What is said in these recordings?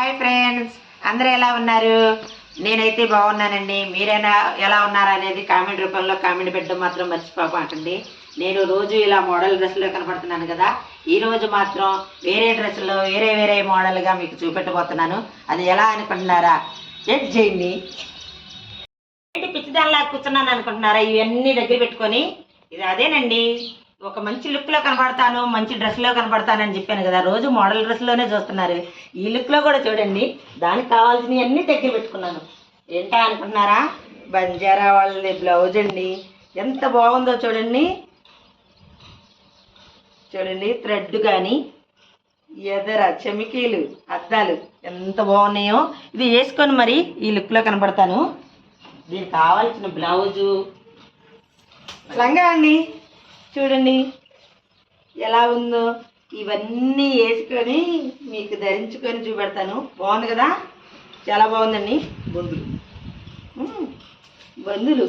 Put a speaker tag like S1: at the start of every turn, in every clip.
S1: Hi friends అందరూ ఎలా ఉన్నారు? నేనైతే బాగున్నానండి. మీరైనా ఎలా ఉన్నారా అనేది కామెంట్ రూపంలో కామెంట్ పెట్టడం మాత్రం మర్చిపోకండి నేను రోజు ఇలా మోడల్ డ్రెస్లో కనపడుతున్నాను కదా. ఈరోజు మాత్రం వేరే డ్రెస్సులో వేరే వేరే మోడల్గా మీకు చూపెట్టబోతున్నాను. అది ఎలా అనుకుంటున్నారా? చెక్ చేయండి. పిచ్చిదానిలా కూర్చున్నాను అనుకుంటున్నారా? ఇవన్నీ దగ్గర పెట్టుకొని. ఇది అదేనండి. ఒక మంచి లుక్లో కనపడతాను మంచి డ్రెస్లో కనపడతానని చెప్పాను కదా. రోజు మోడల్ డ్రెస్లోనే చూస్తున్నారు. ఈ లుక్లో కూడా చూడండి. దానికి కావాల్సినవి అన్నీ దగ్గర పెట్టుకున్నాను. ఏంటా అనుకుంటున్నారా? బంజారా వాళ్ళది బ్లౌజ్ అండి. ఎంత బాగుందో చూడండి. చూడండి థ్రెడ్ కానీ ఎదర చెమికీలు అద్దాలు ఎంత బాగున్నాయో. ఇది వేసుకొని మరి ఈ లుక్లో కనపడతాను. దీనికి కావాల్సిన బ్లౌజు లంగా అండి. చూడండి. ఎలా ఉందో ఇవన్నీ వేసుకొని మీకు ధరించుకొని చూపెడతాను. బాగుంది కదా? చాలా బాగుందండి. బొందులు. బొందులు.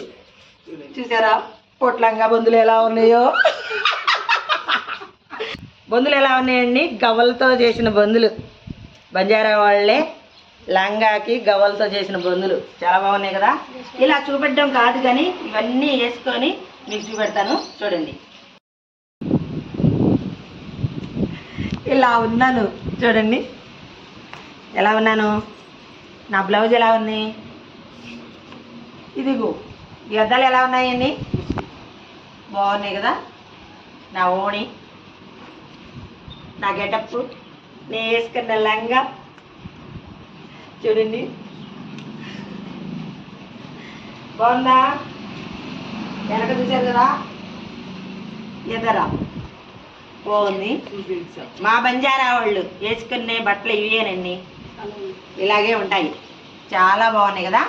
S1: చూసారా? పొట్లంగా బొందులు ఎలా ఉన్నాయో? బొందులు ఎలా ఉన్నాయండి? గవ్వలతో చేసిన బొందులు. బంజారా వాళ్ళే లంగాకి గవ్వలతో చేసిన బొందులు. చాలా బాగున్నాయి కదా? ఇలా చూపెట్టడం కాదు కానీ ఇవన్నీ వేసుకొని మీకు చూపెడతాను. చూడండి. ఇలా ఉన్నాను. చూడండి. ఎలా ఉన్నాను? నా బ్లౌజ్ ఎలా ఉంది? ఇదిగో ఈ అద్దాలు ఎలా ఉన్నాయండి? బాగున్నాయి కదా? నా ఓణి నా గెటప్ నేను వేసుకున్న లంగా. చూడండి. బాగుందా? వెనక చూసారు కదా? ఎదరా? బాగుంది. మా బంజారా వాళ్ళు వేసుకునే బట్టలు ఇవేనండి ఇలాగే ఉంటాయి. చాలా బాగున్నాయి కదా.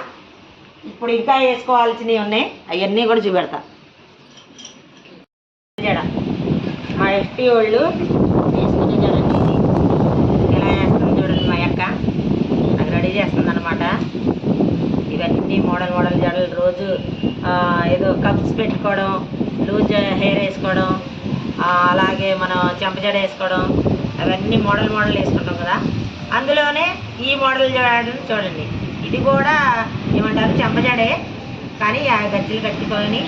S1: ఇప్పుడు ఇంకా వేసుకోవాల్సినవి ఉన్నాయి. అవన్నీ కూడా చూపెడతా. జడ. మా ఎస్టీ వాళ్ళు వేసుకునే జడండి ఎలా వేస్తుంది చూడండి మా అక్క. నాకు రెడీ చేస్తుంది అనమాట ఇవన్నీ మోడల్ మోడల్ జడలు. రోజు ఏదో కప్స్ పెట్టుకోవడం లూజ్ హెయిర్ వేసుకోవడం అలాగే మనం చెంప జడ వేసుకోవడం అవన్నీ మోడల్ మోడల్ వేసుకుంటాం కదా. అందులోనే ఈ మోడల్ జడను చూడండి. ఇది కూడా ఏమంటారు చెంప జడే కానీ ఆ గజ్జలు కట్టుకొని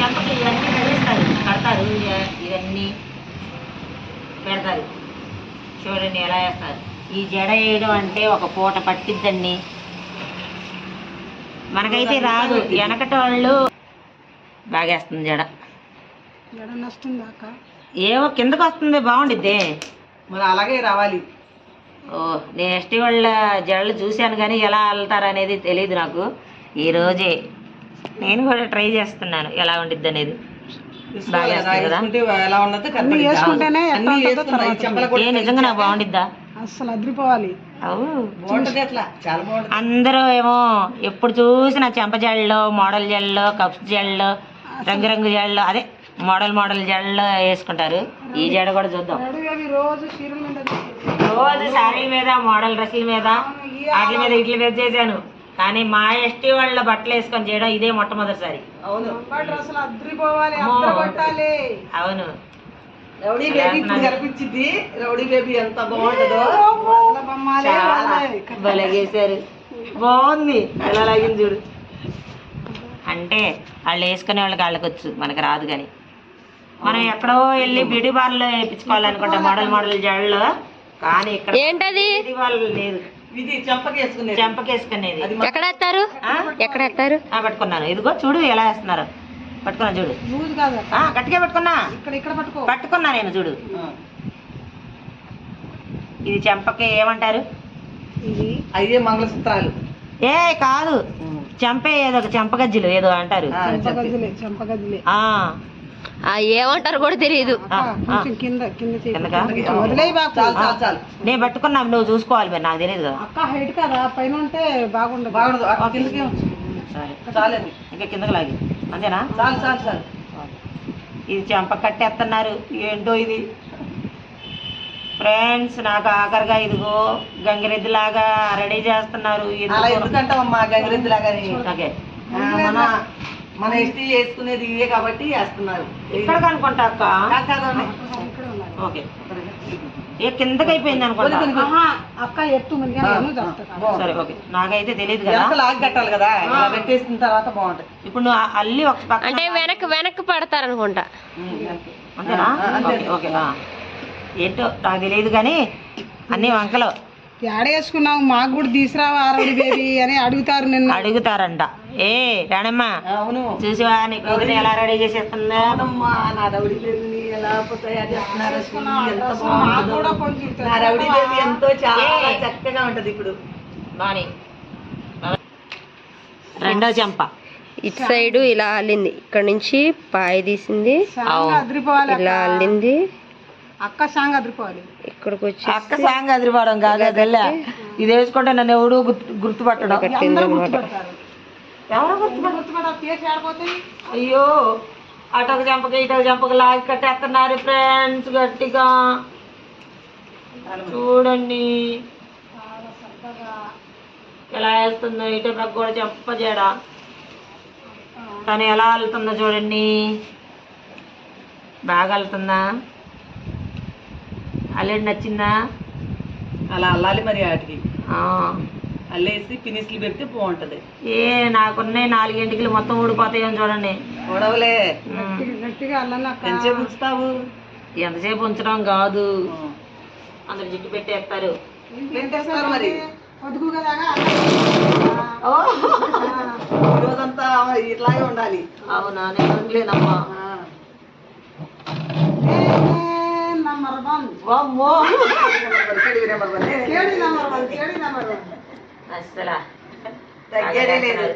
S1: చెంపకి ఇవన్నీ కడిస్తారు కడతారు ఇవ- ఇవన్నీ పెడతారు. చూడండి ఎలా వేస్తారు. ఈ జడ వేయడం అంటే ఒక పూట పట్టిద్దండి. మనకైతే రాదు. వెనకటి వాళ్ళు బాగేస్తుంది జడ. ఏమో కిందకు వస్తుంది బాగుండిద్ది
S2: మరి అలాగే రావాలి.
S1: ఓ నేను ఎస్టీ వాళ్ళ జడలు చూశాను కానీ ఎలా వెళ్తారు అనేది తెలియదు నాకు. ఈ రోజే నేను కూడా ట్రై చేస్తున్నాను ఎలా ఉండిద్ది అనేది. బాగా వేస్తుంది కదా.
S2: వేసుకుంటే ఎలా ఉన్నదో కనపడిద్ది. అన్నీ కూడా
S1: ఏ నిజంగా నాకు బాగుండిద్దా?
S2: అసలు అదిరిపోవాలి.
S1: అవు.
S2: బాగుంటది అట్లా చాలా బాగుంటది.
S1: అందరూ ఏమో ఎప్పుడు చూసినా చెంప జడలో మోడల్ జడలో కప్స్ జడలో రంగురంగు జడలో అదే మోడల్ మోడల్ జడలో వేసుకుంటారు. ఈ జడ కూడా చూద్దాం.
S2: రోజు
S1: శారీల మీద మోడల్ డ్రెస్సుల మీద వాటి మీద ఇట్ల మీద చేశాను. కానీ మా ఎస్టీ వాళ్ళ బట్టలు వేసుకొని చేయడం ఇదే మొట్టమొదటిసారి.
S2: అవును. రౌడీ బేబీ కనిపించింది. రౌడీ బేబీ ఎంత బాగుంటుందో.
S1: బాగుంది. ఎలా లాగింది చూడు. అంటే వాళ్ళు వేసుకునే వాళ్ళకి వాళ్ళకి వచ్చు మనకి రాదు కానీ. మనం ఎక్కడో వెళ్ళి బ్యూటీ పార్లర్ వేయించుకోవాలనుకుంటాం మోడల్ మోడల్ జడలో కానీ ఇక్కడ ఏంటది? బ్యూటీ పార్లర్ లేదు.
S2: ఇది
S1: చెంపకేసుకునేది.
S2: అది
S1: ఎక్కడ ఎత్తారు ఎక్కడ ఎత్తారు పట్టుకున్నాను. ఇదిగో చూడు ఎలా వేస్తున్నారు. పట్టుకున్నా చూడు. గట్టిగా పట్టుకున్నా.
S2: ఇక్కడ ఇక్కడ పట్టుకో.
S1: పట్టుకున్నా నేను చూడు. ఇది చెంపకి ఏమంటారు?
S2: ఇది అయ్యే మంగళసూత్రాలు.
S1: ఏ కాదు. చెంపే ఏదో ఒక చెంపగజ్జులు ఏదో అంటారు.
S2: చెంపగజ్జలే చెంపగజ్జలే
S1: ఆ,
S3: ఏమంటారు కూడా తెలియదు
S1: ఆ, ఆ.
S2: కింద కింద
S1: కిందకా?
S2: వదిలేయి బాబు చాలు చాలు చాలు.
S1: నేను పట్టుకున్నా నువ్వు చూసుకోవాలి మరి నాకు తెలియదు కదా.
S2: అక్క హైట్ కదా పైన ఉంటే బాగుండదు. బాగుండదు. అక్క కిందకి
S1: సరే. ఇంకా కిందకి లాగి. అంతేనా?
S2: చాలు చాలు చాలు.
S1: ఇది చెంప కట్టేస్తున్నారు. ఏంటో ఇది? ఫ్రెండ్స్ నాకు ఆఖరిగా ఇదిగో గంగిరెద్దు లాగా రెడీ చేస్తున్నారు.
S2: అలా
S1: ఎందుకు?
S2: ఎందుకంటావమ్మా గంగిరెద్దు లాగాని
S1: ఓకే.
S2: ఆ, మన ఎస్టీ వేసుకునేది ఇవే కాబట్టి వేస్తున్నారు.
S1: ఇక్కడ కనుకుంటా అక్క. ఓకే. ఏ కిందకి అయిపోయింది అనుకుంటా?
S2: అక్క ఎత్తు
S1: సరే ఓకే. నాకైతే తెలియదు కదా.
S2: లాగి కట్టాలి కదా? పెట్టేసిన తర్వాత బాగుంటది.
S1: ఇప్పుడు నువ్వు అల్లి ఒక పక్క
S3: అంటే వెనక్కి వెనక్కి పడతారనుకుంటా.
S1: అంతేనా? Okay okay. ఏంటో నాకు తెలియదు కానీ అన్ని వంకలు.
S2: వేసుకున్నావు మాకు కూడా తీసుకురావా ఆరవడి బేబీ అని అడుగుతారు నిన్న.
S1: అడుగుతారంట. ఏ రాణమ్మ
S2: అవును.
S1: చూసివా నీ కూతురు ఎలా రెడీ చేసేస్తుందా
S2: అవునమ్మా నా రౌడీ బేబీ ఎలా తయారు చేస్తున్నారు అసలు. ఎంత బాగుంటుందో. నా రౌడీ బేబీ ఎంతో చాలా చక్కగా ఉంటది ఇప్పుడు.
S1: బాని. రెండో చెంప
S3: ఇటు సైడ్ ఇలా అల్లింది. ఇక్కడ నుంచి పాయ తీసింది. ఇలా అల్లింది.
S2: అక్క సాంగ్ అదిరిపోవాలి.
S3: ఇక్కడికి వచ్చి
S1: అక్క సాంగ్ అదిరిపోవడం కాదు అదెల్లా? ఇది వేసుకుంటే నన్ను ఎవడు గుర్తు గుర్తుపట్టడం. ఎవరు గుర్తుపడ అయ్యో అటొక చెంపకి ఇటొక చెంపకి లాగి కట్టేస్తున్నారు ఫ్రెండ్స్ గట్టిగా. చూడండి. ఎలా వేస్తుందో ఇటు పక్క కూడా చెప్పజేడ. తను ఎలా వెళ్తుందో చూడండి. బాగా వెళ్తుందా అల్లెడి నచ్చిందా?
S2: అలా అల్లాలి మరి వాటికి.
S1: ఆ.
S2: అల్లేసి ఫినిష్లు పెడితే బాగుంటది.
S1: ఏ నాకున్నాయి నాలుగింటికి మొత్తం ఊడిపోతాయో చూడండి.
S2: గొడవలే
S1: ఉమ్.
S2: ఎంతసేపు ఉంచుతావు?
S1: ఎంతసేపు ఉంచడం కాదు. అందరు జుట్టు పెట్టేస్తారు.
S2: మరి! రోజంతా ఇట్లాగే ఉండాలి.
S1: అవునా? నేను ఉండలేనమ్మా. వామ్మో అస్సలా
S2: తగ్గేదే లేదు.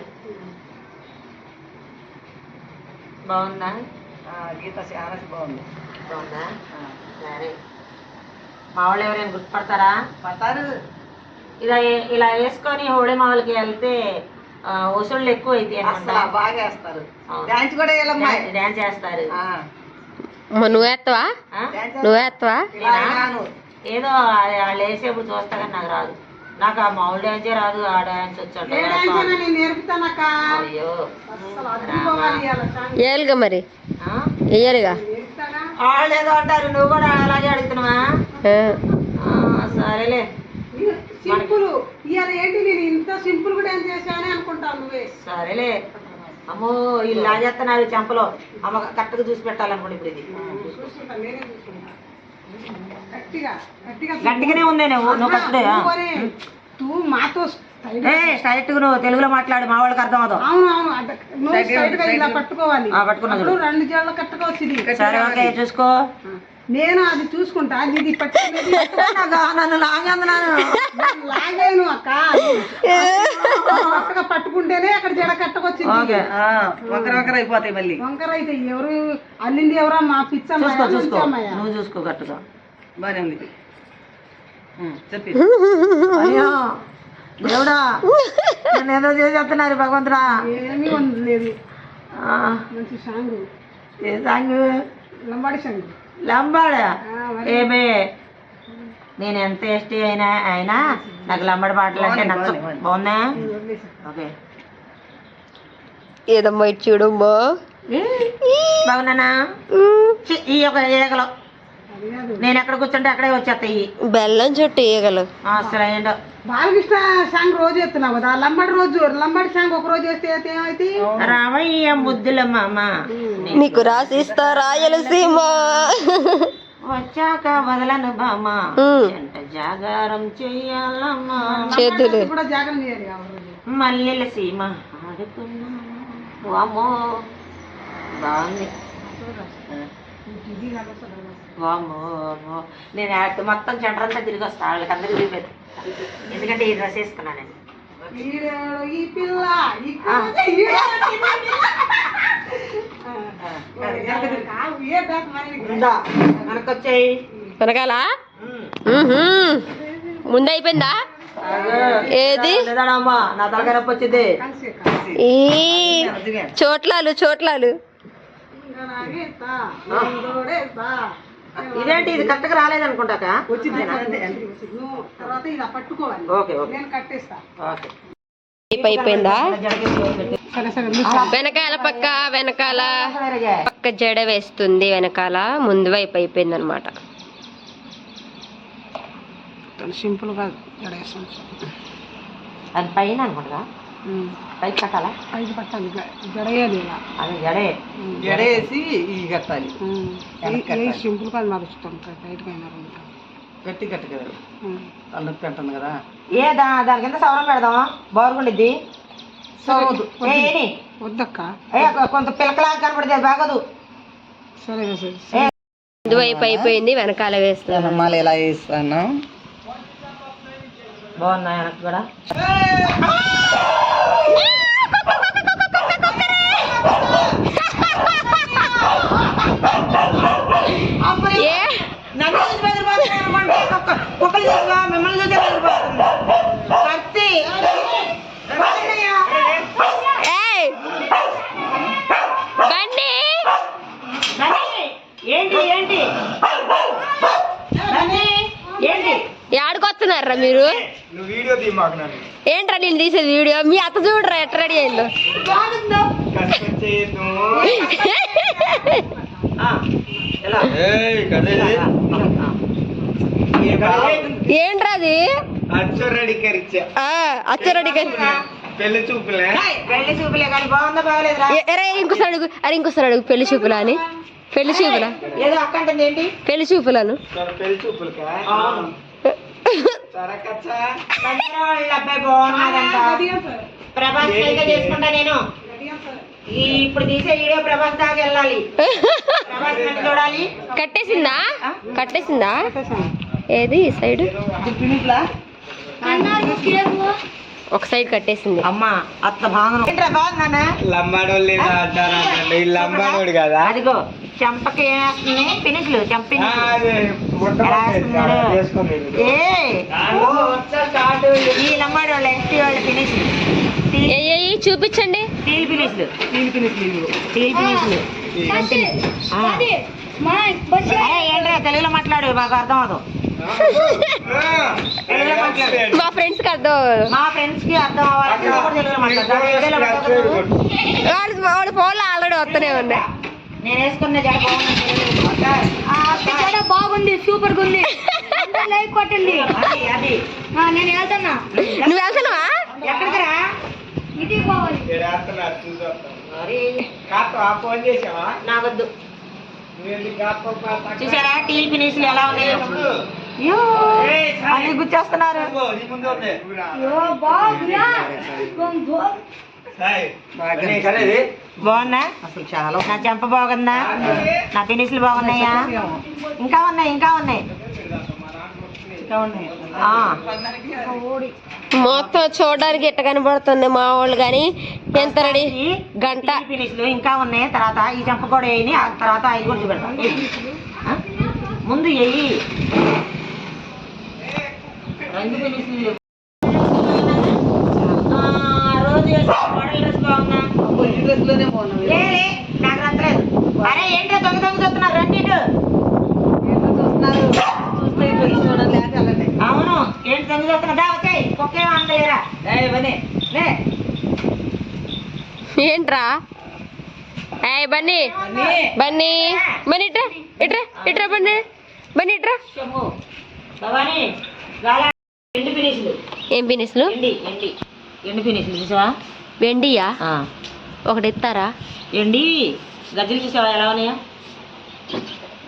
S1: బాగుందా?
S2: ఆ, గీత చాలా బాగుంది.
S1: బాగుందా? సరే. మా వాళ్ళు ఎవరైనా గుర్తుపడతారా?
S2: పడతారు.
S1: ఇలా ఇలా వేసుకొని హోళీ మామూలుకి వెళ్తే ఆ, వసూళ్ళు ఎక్కువ అనమాట
S2: బాగా వేస్తారు. డాన్స్ కూడా
S1: డ్యాన్స్ చేస్తారు
S3: నువ్వేస్తావా?
S2: డాన్స్
S3: నువ్వేస్తావా.
S1: ఏదో వాళ్ళు వేసేప్పుడు చూస్తా కానీ నాకు రాదు. నాకు ఆ మామూలు డ్యాన్సే రాదు ఆ డ్యాన్స్ వచ్చాడు అయ్యో.
S3: వేయాలిగా మరి? వేయాలిగా
S1: వాళ్ళు ఏదో అంటారు నువ్వు కూడా అలాగే అడుగుతున్నావా? సరేలే.
S2: సింపుల్. ఇవాళ ఏంటి నేను ఇంత సింపుల్గా డాన్స్ చేశానే అనుకుంటాను నువ్వే.
S1: సరేలే. అమ్మో వీళ్ళు లాగేస్తున్నారు చెంపలో. అమ్మ కరెక్ట్గా చూసి పెట్టాలనుకోండి ఇప్పుడు ఇది. గట్టిగానే ఉంది నువ్వు
S2: మాతో
S1: స్ట్రైట్ నువ్వు తెలుగులో మాట్లాడు మా వాళ్ళకి అర్థం అవుతావు
S2: రెండు జోళ్ళ కట్టగా వచ్చింది.
S1: సరే ఓకే చూసుకో.
S2: నేను అది చూసుకుంటా అది ఇది
S1: నన్ను
S2: లాగాను అక్క కరెక్ట్గా పట్టుకుంటేనే అక్కడ జడ కట్టకొచ్చింది
S1: ఓకే.
S2: ఒకరు ఒకరు అయిపోతాయి మళ్ళీ. వంకర అయితే ఎవరు అల్లింది ఎవరా మా
S1: చూసుకో చూసుకో. నువ్వు చూసుకో కరెక్ట్గా
S2: బానే ఉంది. చెప్పి.
S1: అయ్యో దేవుడా నన్ను ఏదో చేసేస్తున్నారు భగవంతుడా?
S2: ఏమీ
S1: ఆ,
S2: మంచి సాంగ్.
S1: ఏ సాంగ్?
S2: లంబాడి సాంగ్.
S1: లంబాడా? ఏమే నేను ఎంత టేస్టీ అయినా అయినా నాకు లంబడి పాటలు అంటే నచ్చ బాగుందా. ఓకే.
S3: ఏదమ్మా ఇటు చూడమ్మా
S1: బాగున్నానా? ఈ యొక్క ఏగలు నేను ఎక్కడ కూర్చుంటే అక్కడే వచ్చేస్తాయి.
S3: బెల్లం చుట్టూ ఈగలు
S1: ఆ, అసలు ఏంటో
S2: బాలకృష్ణ సాంగ్ రోజు ఎత్తున్నావు కదా లంబాడి రోజు లంబాడి సాంగ్ ఒక రోజు వేస్తే ఏమైతే
S1: రామయ్య ముద్దుల మామ.
S3: నీకు రాసిస్తా రాయలసీమ
S1: వచ్చాక వదలను బామ. జాగారం చెయ్యాలమ్మా.
S3: చేతులు.
S2: కూడా జాగ్రత్త చేయాలి
S1: మల్లెల సీమ ఆడుకున్నా. వామో బాగుంది. వామో వామో. నేను మొత్తం జంటర్ అంతా తిరిగి వస్తా వాళ్ళకి అందరికి తిరిగి ఎందుకంటే ఈ డ్రెస్ వేసుకున్నా నేను.
S2: ఈడేడు ఈ పిల్ల ఈ
S1: ఆ.
S2: కుక్క, ఈడేడు ఈ పిల్ల. ఆ, ఏ బ్యాక్ మరి
S1: ఉందా? మనకొచ్చాయి
S3: వెనకాల? ఉహుం. ఏది? ఈ చోట్లాలు చోట్లాలు.
S1: ఇదేంటి ఇది కరెక్ట్గా రాలేదనుకుంటాక?
S3: అయిపోయిందా? వెనకాల పక్క వెనకాల. పక్క జడ వేస్తుంది వెనకాల ముందు వైపు అయిపోయింది అనమాట
S2: సింపుల్గా జడేస్తాను
S1: అది పైన అనుకుంటా. పైకి కట్టాలా?
S2: ఐదు పట్టాలి జడేయాలి ఇలా.
S1: అది జడే.
S2: జడేసి ఈ కట్టాలి. సింపుల్గా అది మారుస్తాం టైట్గా అయినా గట్టి గట్టి కదా అన్నం పెట్టండి కదా.
S1: ఏ దా దాని కింద సవరం పెడదాం బాగుండిద్ది
S2: సోదు.
S1: ఏని?
S2: వద్దక్క.
S1: ఏ కొంత పిలకలా కనపడితే అది బాగోదు.
S2: సరే సరే
S3: ఇటువైపు అయిపోయింది వెనకాల వేస్తున్నాను
S2: అమ్మాలి ఎలా వేస్తాను
S1: బాగున్నా వెనక్కి కూడా?
S3: ఏ
S1: నన్ను చూసి బెదిరిపోతున్నాను అనుకుంటే కుక్క- కుక్కలు చూసినా మిమ్మల్ని చూసి బెదిరిపోతుంది కత్తి వదిలేయ్యా.
S3: ఏయ్ బండి
S1: నని, ఏంటి ఏంటి నని, ఏంటి
S3: ఏడకొస్తున్నారా మీరు ఏంట్రా నేను తీసేది వీడియో? మీ అత్త చూడరా ఎట్ట రెడీ అయిందో?
S1: ఎలా?
S3: ఏంట్రా అది?
S4: అచ్చరెడికరిచ్చా
S3: ఆ, అచ్చ రెడీ
S4: పెళ్ళి చూపులే.
S1: ఏయ్, పెళ్ళి చూపులే కానీ బాగుందా బాగలేదురా?
S3: అరే ఇంకోసారి అడుగు. అరే ఇంకోసారి అడుగు. పెళ్ళి చూపులా అని? పెళ్ళి చూపులా?
S1: ఏదో అక్క అంటుంది ఏంటి?
S3: పెళ్ళి చూపులను?
S4: పెళ్ళి చూపులకా.
S1: ప్రభాస్ పెళ్ళి చేసుకుంటా నేను. ఈ ఇప్పుడు తీసే వీడియో ప్రభాస్ దాకా వెళ్ళాలి. ప్రభాస్ నన్ను చూడాలి
S3: కట్టేసిందా? కట్టేసిందా? ఏది? ఈ సైడ్? ఒక సైడ్ కట్టేసింది.
S1: అమ్మా అత్త బాగున్నానా?
S4: లంబాడోళ్ళు లంబాడోడు కదా?
S1: అదిగో. చెంపకి ఏమేస్తుంది?
S4: వేసుకోండి.
S1: ఏ? ఈ లంబాడి వాళ్ళ ఎస్టీ వాళ్ళ
S3: ఏ, చూపించండి.
S1: స్టీల్ ఫినిష్లు స్టీల్ ఏంట్రా తెలుగులో మాట్లాడు మాకు అర్థం అవదు
S3: మా ఫ్రెండ్స్కి అర్థం.
S1: మా ఫ్రెండ్స్కి అర్థం కూడా తెలుగులో
S3: వాడు వాడు ఫోన్లో ఆల్రెడీ వస్తూనే ఉన్నాయి
S1: నేను వేసుకున్న జడ బాగుంది
S5: బాగుంది సూపర్గా ఉంది. లైక్ కొట్టండి.
S1: అది
S5: నేను వెళ్తున్నా.
S3: నువ్వు వెళ్తున్నావా?
S1: ఎక్కడికి రా?
S5: ఇంటికి పోవాలి.
S4: ఫోన్ చేసావా?
S1: నా వద్దు
S4: నువ్వు ఎందుకు కాపు, కాపు,
S1: చూసారా? టీల్ ఫినిష్లు ఎలా ఉన్నాయి? అన్ని
S4: ముందు ఉంది.
S5: బాగుందా?
S1: బాగున్నా?
S2: అసలు చాలా
S1: నా చెంప బాగుందా? నా ఫినిష్లు బాగున్నాయా? ఇంకా ఉన్నాయి ఇంకా ఉన్నాయి. ఆ,
S3: మొత్తం చూడడానికి ఎట్ట కనబడుతుంది మా వాళ్ళు కానీ ఎంత రెడీ? గంట.
S1: ఫినిష్లు ఇంకా ఉన్నాయి. తర్వాత ఈ చెంప కూడా వేయని ఆ తర్వాత అవి కూడా చూపెడతాం? ముందు ఎయ్యి రెండు ఫినిష్లు ఆ, రోజు మోడల్ డ్రెస్ బాగుందా
S2: ఈ డ్రెస్లోనే
S1: లే, నాకు నచ్చలేదు అరే ఏంటో దొంగ దొంగ చూస్తున్నారు రండి ఇటు.
S2: ఏంటో చూస్తున్నారు. చూస్తే
S1: అవును. ఏంటి వచ్చాయి. ఒకే అందలేరా
S3: ఏంట్రా? ఏయ్ బన్నీ. బన్నీ. బన్నీ. ఇట్రా ఇట్రా ఇట్రా బన్నీ. బన్నీ ఇట్రా ఏం పినిస్లు
S1: ఎండి ఎండి. ఎండు ఫినిష్లు చూసావా?
S3: వెండియా?
S1: ఆ.
S3: ఒకటి ఇస్తారా
S1: ఏండి గజ్జలు చూసావా ఎలా ఉన్నాయా?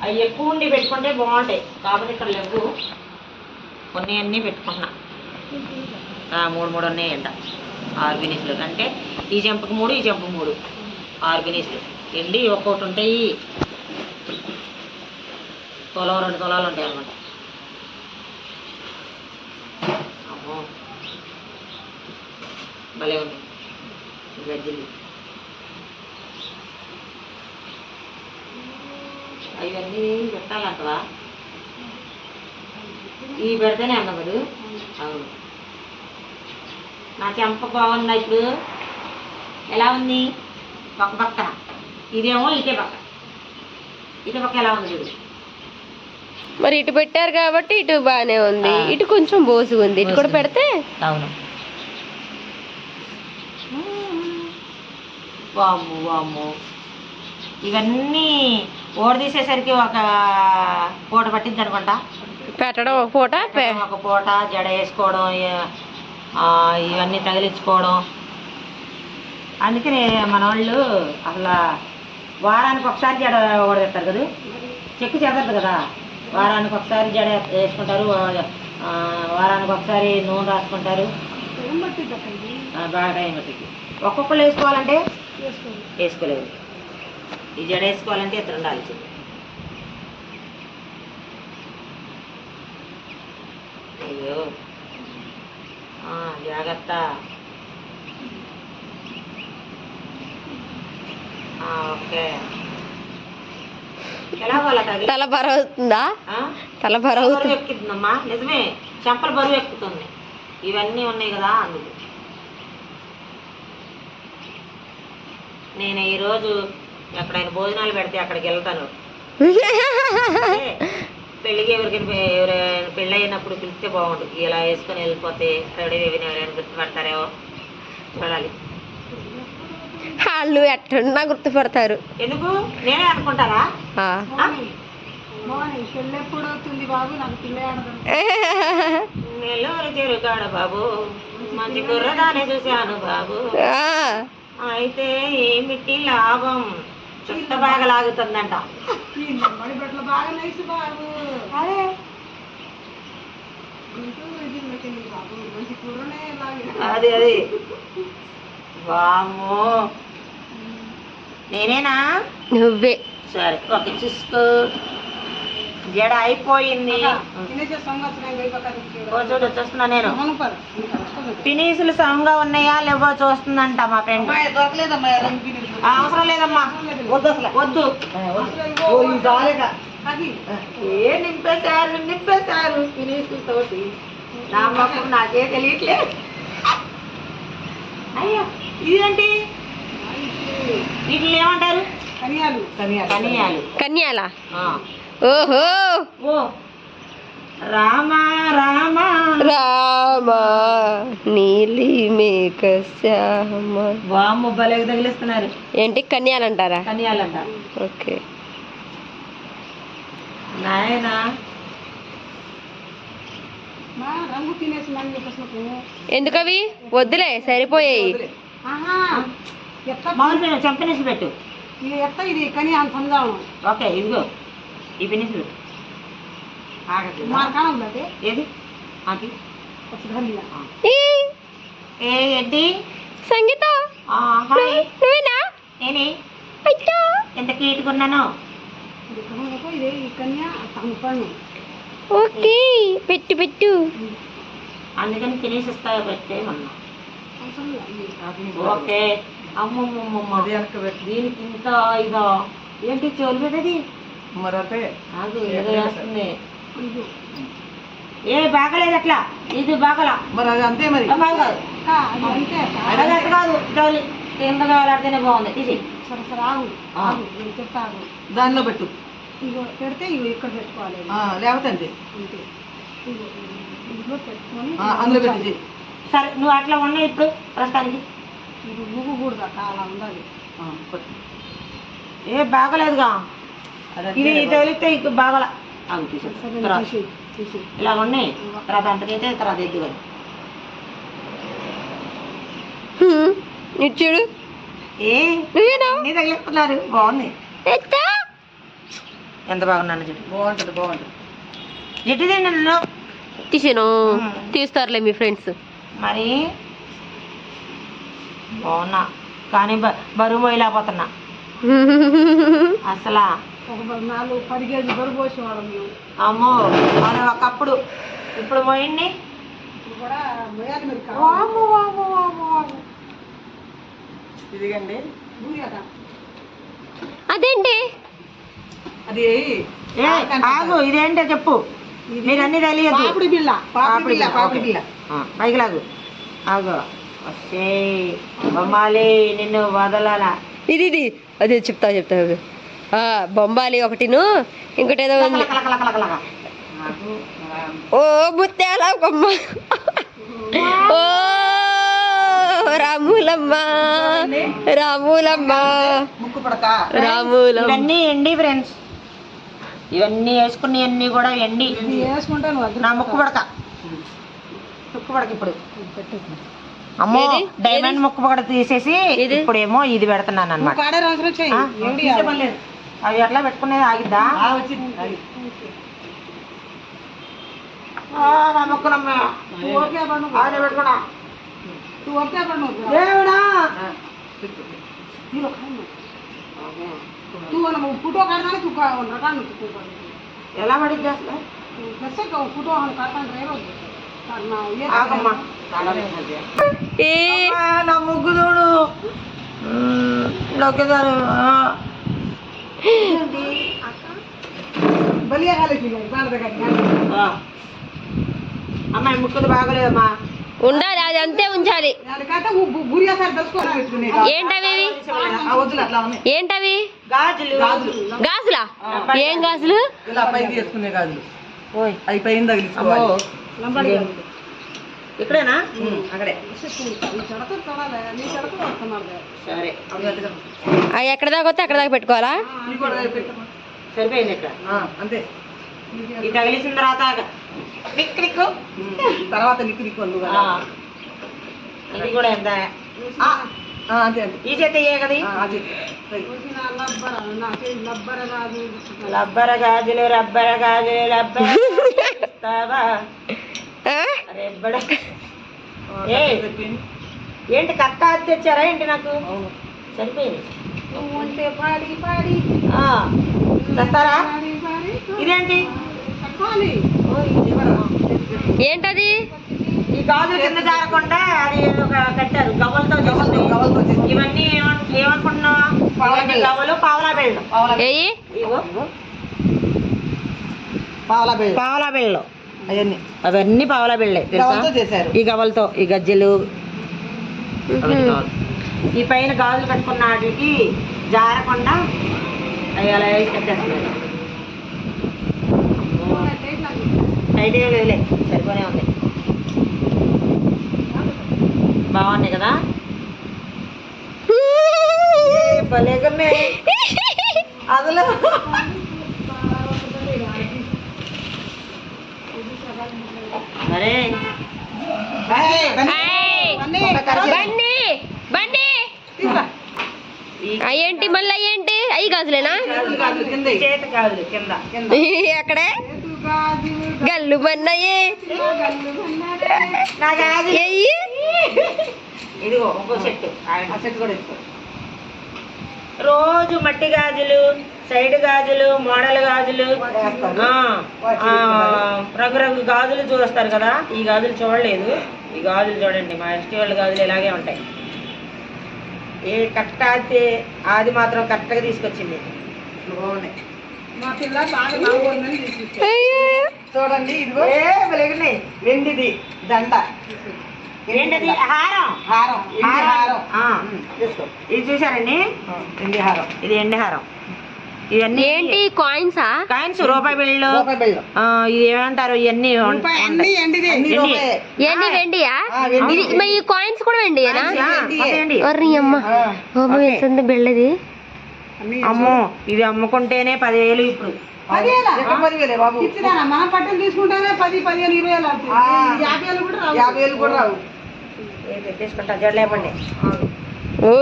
S1: అవి ఎక్కువ ఉండి పెట్టుకుంటే బాగుంటాయి. కాబట్టి ఇక్కడ లేవు. కొన్ని అన్నీ పెట్టుకుంటున్నా. మూడు మూడు ఉన్నాయి అంట ఆరు అంటే ఈ చెంపకు మూడు ఈ చెంపకు మూడు. ఆరు బినీసులు ఒక్కొక్కటి ఉంటాయి. తులం రెండు తులాలు ఉంటాయి అనమాట అమ్మో. భలే ఉన్నాయి. గజ్జలు. అవన్నీ పెట్టాలంటవా ఇవి పెడితేనే అన్న కదా అవును. నా చెంప బాగుందా ఇప్పుడు? ఎలా ఉంది? ఒక పక్కన ఇదేమో ఇటే పక్క. ఇటు పక్క ఎలా ఉంది చూడు.
S3: మరి ఇటు పెట్టారు కాబట్టి ఇటు బాగానే ఉంది. ఇటు కొంచెం బోసుగా ఉంది. ఇటు కూడా. పెడితే?
S1: అవును. వామ్ము వామ్ము. ఇవన్నీ ఓడ తీసేసరికి ఒక పూట పట్టింది అనుకుంటా.
S3: పెట్టడం ఒక పూట
S1: ఒక పూట జడ వేసుకోవడం ఇవన్నీ తగిలించుకోవడం. అందుకని మన వాళ్ళు అసలు వారానికి ఒకసారి జడ ఓడబెడతారు కదా? చెక్కు చెదరదు కదా. వారానికి ఒకసారి జడ వేసుకుంటారు వారానికి ఒకసారి నూనె రాసుకుంటారు. ఆ, బాగా టైం పట్టింది ఒక్కొక్కరు వేసుకోవాలంటే? వేసుకోలేదు. ఈ జడ వేసుకోవాలంటే ఇద్దరు ఉండాలి అయ్యో. ఆ, జాగ్రత్త. ఓకే.
S3: తల బరువు అవుతుందా? తల బరువు
S1: ఎక్కుతుందమ్మా. నిజమే. చెంపల బరువు ఎక్కుతుంది. ఇవన్నీ ఉన్నాయి కదా అందుకు. నేను ఈరోజు ఎక్కడైనా భోజనాలు పెడితే అక్కడికి వెళ్తాను. పెళ్ళికి ఎవరికైనా ఎవరైనా పెళ్ళి అయినప్పుడు పిలిస్తే బాగుండు. ఇలా వేసుకొని వెళ్ళిపోతే వేవిన ఎవరైనా గుర్తుపడతారేమో చూడాలి.
S3: వాళ్ళు ఎట్టున్నా గుర్తుపడతారు.
S1: ఎందుకు? నేనే అనుకుంటారా నెల్లూరు బాబు. మంచి కుర్రదానే చూశాను బాబు. అయితే ఏమిటి లాభం? చుట్ట బాగా లాగుతుందంట అదే అది అది. వామ్మో. నేనేనా?
S3: నువ్వే.
S1: సరే ఒక చూసుకో. జడ అయిపోయింది? చూడు చూస్తున్నా నేను. ఫినిషులు సమంగా ఉన్నాయా లేవో చూస్తుందంట మా ఫ్రెండ్. అవసరం లేదమ్మా. వద్దు అసలు. వద్దు.
S2: అది.
S1: ఏ నింపేశారు నింపేశారు నా మొక్కం నాకే తెలియట్లేదు అయ్యో ఇదేంటి? వీటిని ఏమంటారు
S2: కనియాలు. కనియాలు.
S1: కనియాలు.
S3: కన్యాలా?
S1: ఆ.
S3: ఓహో.
S1: ఓ. రామా రామా.
S3: రామా నీలి మేక శ్యామ.
S1: వామ్మ భలే తగిలిస్తున్నారు.
S3: ఏంటి కన్యాలంటారా?
S1: కనియాలంట.
S3: ఓకే.
S1: నాయనా.
S2: మా రంగు తినేసి మనం చెప్పేసినప్పుడు
S3: ఎందుకవి? వద్దులే సరిపోయాయి.
S1: పెట్టు.
S2: ఇది ఎట్ట ఇది కని అంత
S1: ఓకే ఇదిగో. ఏది? అది. ఏ ఏంటి?
S3: సంగీత.
S1: ఆ, హాయ్.
S3: నువ్వేనా
S1: నేనే?
S3: అయ్యో
S1: ఎంత
S3: ఓకే. పెట్టు పెట్టు.
S1: అందుకని తినేసి ఇస్తా పెట్టేమన్నా. ఓకే. అమ్మమ్మమ్మ. దీనికి ఇంత ఇదా? ఏంటి చెవులు పెద్దది
S2: ఇది.
S1: ఏ బాగలేదు అట్లా. ఇది బాగలా.
S2: మరి అది అంతే మరి.
S1: బాగా కాదు.
S2: అది
S1: అట్లా కింద. కాలాడితేనే బాగుంది.
S2: ఆగు.
S6: దానిలో పెట్టు.
S2: ఇగో పెడితే ఇగో ఇక్కడ పెట్టుకోవాలి.
S6: లేకపోతే అంతే. అందులో పెట్టు.
S1: సరే నువ్వు అట్లా ఉన్నాయి ఇప్పుడు ప్రస్తుతానికి.
S2: ఇది అలా ఉండాలి.
S1: ఏ బాగలేదుగా. ఇది. తగిలితే ఇక బాగల తీసి
S2: తీసి
S1: ఇలా ఉన్నాయి. తర్వాత అంతకైతే తర్వాత ఎద్దు కానీ
S3: హ్మ్, ఇటు చూడు.
S1: ఏ? తగిలిస్తున్నారు బాగుంది. ఎంత బాగున్నాను జిడ్డు
S6: బాగుంటది బాగుంటది.
S1: జిడ్డు తిండి నన్ను?
S3: తీసాను. తీస్తారులే మీ ఫ్రెండ్స్.
S1: మరి? బాగున్నా. కానీ బరువు పోయలేకపోతున్నా అసలా.
S2: ఒక పది నాలుగు పది కేజీ బరువు పోసేవాళ్ళం మేము.
S1: అమ్మో మనం ఒకప్పుడు. ఇప్పుడు పోయింది?
S2: ఇప్పుడు కూడా మొయాలి మీరు కావాలి
S1: వాము, వాము, వాము, వాము.
S6: ఇదిగండి.
S2: ఊరి కదా
S3: అదేంటి?
S6: అది
S1: ఏ ఆగు ఇదేంటో చెప్పు. మీరు అన్ని తెలియదు
S2: పాపిడి బిళ్ళ పాపిడి బిళ్ళ పాపిడి బిళ్ళ.
S1: పైకి లాగు. ఆగు. వస్తే బొమ్మాలి నిన్ను వదలాలా.
S3: ఇది ఇది. అదే చెప్తా చెప్తా బొంబాలి ఒకటిను ఇంకోటి ఏదో ఉంది. ఓ ముత్యాల బొమ్మ. ఓ రాములమ్మ రాములమ్మ రాములమ్మ.
S1: ఇవన్నీ ఎండి ఫ్రెండ్స్ ఇవన్నీ వేసుకుని అన్నీ కూడా ఎండి. నా ముక్కు పడక. ముక్కు పడక ఇప్పుడు. అమ్మో? డైమండ్ ముక్కు పడక తీసేసి
S3: ఇది?
S1: ఇప్పుడేమో ఇది పెడుతున్నాను అనమాట అవి ఎట్లా పెట్టుకునేది ఆగిద్దా? నా మొక్కలమ్మా. ఆయన పెట్టుకున్నా. దేవుడా!
S2: ఫోటో కడతానే నటాను
S1: ఎలా పడిద్ది అసలు?
S3: ఫోటో
S1: కడతాను నా
S2: ముగ్గుదోడు డొక్కేదారు
S1: అమ్మాయి ముక్కుది బాగలేదమ్మా
S3: ఉండాలి అది అంతే ఉంచాలి. ఏంటవి? ఏంటవి?
S1: గాజులు.
S3: గాజులా? ఏం గాజులు?
S2: ఇలా
S1: ఇక్కడేనా? అక్కడే. సరే.
S3: అవి ఎక్కడ దాకా వస్తే అక్కడ దాకా పెట్టుకోవాలా?
S1: సరిపోయింది ఇక్కడ.
S2: అంతే.
S1: ఇది తగిలిసిన తర్వాత క్లిక్
S2: తర్వాత వండు
S1: ఆ. ఇది కూడా ఎంత? ఆ,
S2: అంతే అంతే.
S1: ఈ చేత ఇయ్యే కదా? రబ్బర గాజులు రబ్బర గాజులు రబ్బర. ఏంటి కట్ట అది తెచ్చారా ఏంటి నాకు? సరిపోయింది. ఆ, తెస్తారా? ఇదేంటి.
S3: ఏంటది?
S1: ఈ గాజులు కింద జారకుండా అది కట్టారు. గవ్వలతో చేసింది. ఇవన్నీ ఏమన్- ఏమనుకుంటున్నావా? గవ్వలు పావలా బెళ్ళం.
S2: పావులా బెళ్ళ.
S1: పావలా బెళ్ళం.
S2: అవన్నీ.
S1: అవన్నీ పావలా బెళ్ళే తెలుసా? ఈ గవ్వలతో ఈ గజ్జెలు. ఈ పైన గాజులు కట్టుకున్న వాటికి జారకుండా అవి అలా వేసి కట్టేస్తున్నారు. టైట్ ఏం లేదులే సరిపోనే ఉంది. బాగున్నాయి కదా? భలేగా. అసలు అరే.
S3: హాయ్. బండి బండి
S1: ఈ
S3: అయ్యేంటి మళ్ళీ అయ్యేంటి? అయ్యి గాజులేనా? ఎక్కడే గల్లు
S2: వేసుకో
S1: రోజు మట్టి గాజులు. సైడ్ గాజులు మోడల్ గాజులు రంగురంగు గాజులు చూస్తారు కదా. ఈ గాజులు చూడలేదు. ఈ గాజులు చూడండి మా ఎస్టీ వాళ్ళ గాజులు ఇలాగే ఉంటాయి. ఏ కరెక్ట్ అయితే అది మాత్రం కరెక్ట్గా తీసుకొచ్చింది.
S2: బాగున్నాయి. మా పిల్ల బాగా బాగుందని తీసుకొచ్చారు
S3: అయ్యో.
S2: చూడండి ఇదిగో.
S1: ఏ వెలుగున్నాయి
S2: వెండిది దండ.
S1: ఏంటది హారం.
S2: హారం.
S1: ఇది చూసారండి?
S2: ఎండి హారం.
S1: ఇది ఎండి హారం. ఇవన్నీ
S3: ఏంటి కాయిన్సా
S1: కాయిన్స్ రూపాయి బిళ్ళు
S2: రూపాయి బిళ్ళ
S1: ఆ, ఇది ఏమంటారు ఇవన్నీ
S3: ఏంటి వెండియా. ఇది మరి ఈ కాయిన్స్ కూడా వెండియేనా? ఒర్రి అమ్మ. ఎంత బెళ్ళది
S1: అమ్మో ఇది అమ్ముకుంటేనే పదివేలు ఇప్పుడు.
S2: బాబు? మనం తీసుకుంటేనే పది పదిహేను ఇరవై వేలు అవుతుంది. యాభై వేలు కూడా రావు. యాభై వేలు కూడా రావు.
S1: తీసుకుంటా జడలేపండి.
S3: ఓ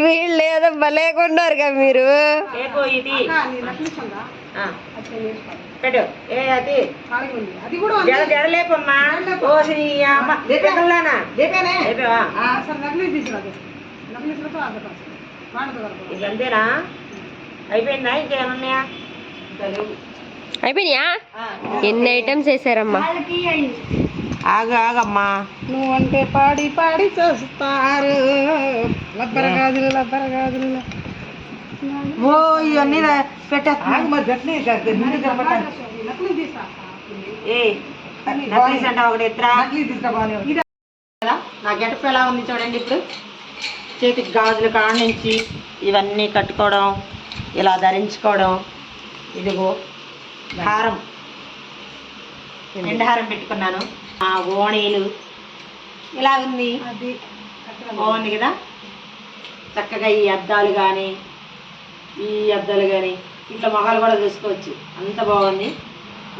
S3: వీళ్ళు ఏదో భలేకున్నారుగా మీరు.
S1: పెట్టు. ఏ అది.
S2: అది కూడా.
S1: జడ అమ్మ.
S2: లేపేనే?
S1: లేపేవా?
S2: తీసుకురాదు కాదు.
S1: ఇది అంతేనా? అయిపోయిందా? ఇంకేమన్నాయా?
S3: అయిపోయినాయా? ఎన్ని ఐటమ్స్ వేసారమ్మా
S1: ఆగు ఆగమ్మా.
S2: నువ్వంటే పాడి పాడి చూస్తారు. లబ్బర గాజులు లబ్బర గాజులు.
S1: ఓ ఇవన్నీ పెట్టా
S2: మరి గట్లే నక్లీ తీసా
S1: ఏ నక్లీస్ అంటే ఒకటి ఎత్తురా.
S2: నక్లీ తీసా బాగానే ఉంది.
S1: కదా నా గెటప్ ఎలా ఉంది చూడండి ఇప్పుడు. చేతికి గాజులు కాడ నుంచి ఇవన్నీ కట్టుకోవడం ఇలా ధరించుకోవడం. ఇదిగో హారం. ఎండ హారం పెట్టుకున్నాను. ఓణీలు. ఇలా ఉంది?
S2: అది
S1: బాగుంది కదా? చక్కగా ఈ అద్దాలు కానీ ఈ అద్దాలు కానీ ఇట్లా మొహాలు కూడా చూసుకోవచ్చు. అంత బాగుంది.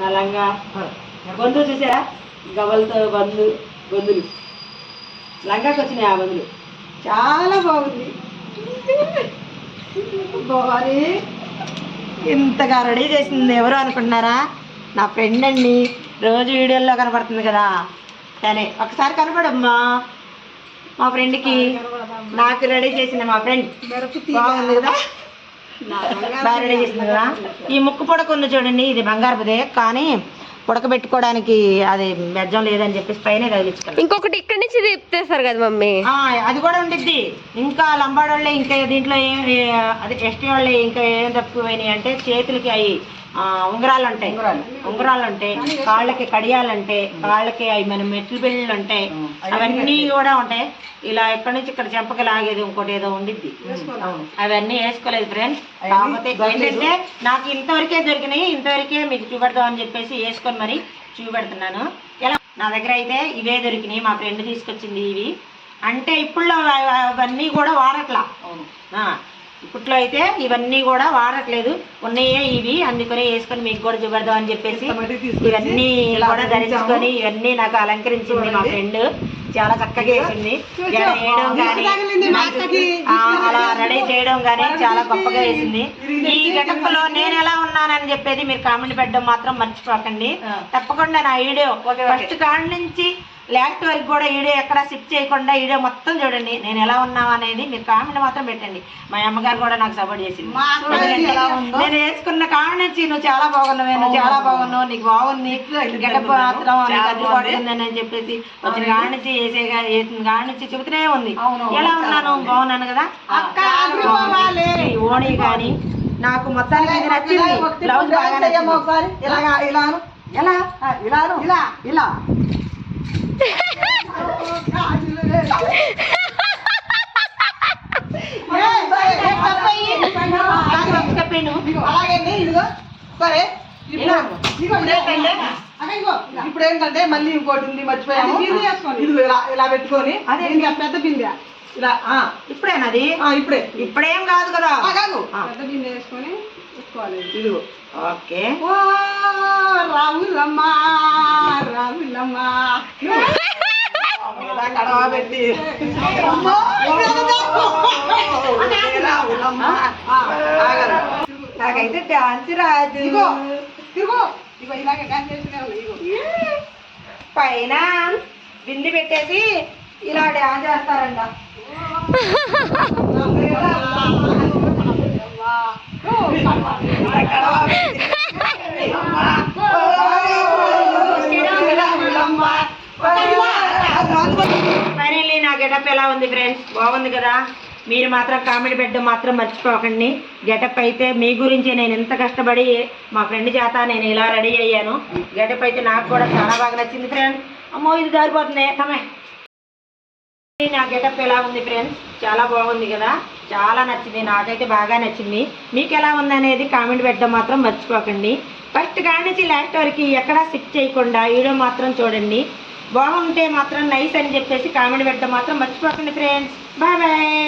S1: నా లంగా గొంతు చూసారా? గవలతో బంధు గొంతులు లంగాకి వచ్చినాయి ఆ బంధులు చాలా బాగుంది. బారీ ఇంతగా రెడీ చేసింది ఎవరు అనుకుంటున్నారా? నా ఫ్రెండ్ అండి. రోజు వీడియోల్లో కనపడుతుంది కదా. సరే ఒకసారి కనపడమ్మా. మా ఫ్రెండ్కి నాకు రెడీ చేసింది మా ఫ్రెండ్. బాగుంది కదా? బాగా రెడీ చేసింది కదా? ఈ ముక్కు పొడక ఉంది చూడండి ఇది బంగారపుదే కానీ ఉడకబెట్టుకోవడానికి అది బెజ్జం లేదని చెప్పేసి పైన
S3: ఇంకొకటి ఇక్కడి నుంచి తిప్పేస్తారు కదా మమ్మీ.
S1: అది కూడా ఉండిద్ది. ఇంకా లంబాడోళ్ళే ఇంకా దీంట్లో ఏం అదే ఎస్టీ వాళ్ళే ఇంకా ఏం తక్కువైనాయి అంటే చేతులకి అవి ఉంగరాలు. ఉంటాయి ఉంగరాలు ఉంటాయి కాళ్ళకి కడియాలు ఉంటాయి కాళ్ళకి అవి మన మెట్లు బిళ్ళలు ఉంటాయి అవన్నీ కూడా ఉంటాయి. ఇలా ఎక్కడి నుంచి ఇక్కడ చెంపకి లాగేది ఇంకోటి ఏదో ఉండిద్ది. అవన్నీ వేసుకోలేదు ఫ్రెండ్స్. కాకపోతే ఏంటంటే నాకు ఇంతవరకే దొరికినాయి. ఇంతవరకే మీకు చూపెడదాం అని చెప్పేసి వేసుకొని మరి చూపెడుతున్నాను. ఎలా? నా దగ్గర అయితే ఇవే దొరికినాయి. మా ఫ్రెండ్ తీసుకొచ్చింది ఇవి. అంటే ఇప్పుడు అవన్నీ కూడా వాడట్లా. ఇప్పట్లో అయితే ఇవన్నీ కూడా వాడట్లేదు. ఉన్నాయే ఇవి అందుకనే వేసుకొని మీకు కూడా చూపెడదాం అని చెప్పేసి ఇవన్నీ కూడా ధరించుకొని ఇవన్నీ నాకు అలంకరించింది మా ఫ్రెండ్. చాలా చక్కగా వేసింది. వేయడం కానీ అలా రెడీ చేయడం కానీ చాలా గొప్పగా వేసింది. ఈ గెటప్లో నేను ఎలా ఉన్నానని చెప్పేది మీరు కామెంట్ పెట్టడం మాత్రం మర్చిపోకండి. తప్పకుండా నా వీడియో ఫస్ట్ కాడ నుంచి లాస్ట్ వరకు కూడా వీడియో ఎక్కడ స్కిప్ చేయకుండా వీడియో మొత్తం చూడండి. నేను ఎలా ఉన్నావు అనేది మీరు కామెంట్ మాత్రం పెట్టండి. మా అమ్మగారు కూడా నాకు సపోర్ట్ చేసింది. నేను వేసుకున్న కాడ నుంచి నువ్వు చాలా బాగున్నావు నువ్వు చాలా బాగున్నావు నీకు బాగుంది గెటప్ మాత్రం అని చెప్పేసి వచ్చిన కాడ నుంచి వేసే కాడ నుంచి చెబుతూనే ఉంది. ఎలా ఉన్నాను? బాగున్నాను కదా? ఓణి కానీ నాకు మొత్తానికి నచ్చింది. బ్లౌజ్ బాగా ఎలా?
S2: ఇలా ఇలా.
S1: ఇలా.
S2: ఇదిగో ఇదేంటంటే అక్క ఇదిగో ఇప్పుడు ఏంటంటే మళ్ళీ ఇంకోటి ఉంది మర్చిపోయాము ఇదిగో ఇలా ఇలా పెట్టుకొని
S1: అదే.
S2: ఇంకా పెద్ద బిందె ఇలా
S1: ఇప్పుడేనది
S2: ఇప్పుడే
S1: ఇప్పుడేం కాదు కదా
S2: ఆ, కాదు. పెద్ద బిందె వేసుకొని ఇదిగో
S1: ఓకే.
S2: ఓ రావులమ్మ రావులమ్మ. ఇలా కడవ పెట్టి.
S1: నాకైతే డాన్స్ రాదు.
S2: ఇలాగే డాన్స్ ఇదిగో.
S1: పైన బింది పెట్టేసి ఇలా డాన్స్ చేస్తారంట. ఫైనల్లీ నా గెటప్ ఎలా ఉంది ఫ్రెండ్స్ బాగుంది కదా? మీరు మాత్రం కామెడీ పెట్టడం మాత్రం మర్చిపోకండి. గెటప్ అయితే మీ గురించి నేను ఎంత కష్టపడి మా ఫ్రెండ్ చేత నేను ఇలా రెడీ అయ్యాను. గెటప్ అయితే నాకు కూడా చాలా బాగా నచ్చింది ఫ్రెండ్ అమ్మో ఇది దారిపోతుంది. తమే నా గెటప్ ఎలా ఉంది ఫ్రెండ్స్ చాలా బాగుంది కదా? చాలా నచ్చింది. నాకైతే బాగా నచ్చింది. మీకు ఎలా ఉంది అనేది కామెంట్ పెట్టడం మాత్రం మర్చిపోకండి. ఫస్ట్ కాడి నుంచి లాస్ట్ వరకు ఎక్కడా స్కిప్ చేయకుండా వీడియో మాత్రం చూడండి. బాగుంటే మాత్రం నైస్ అని చెప్పేసి కామెంట్ పెట్టడం మాత్రం మర్చిపోకండి ఫ్రెండ్స్ బాయ్ బాయ్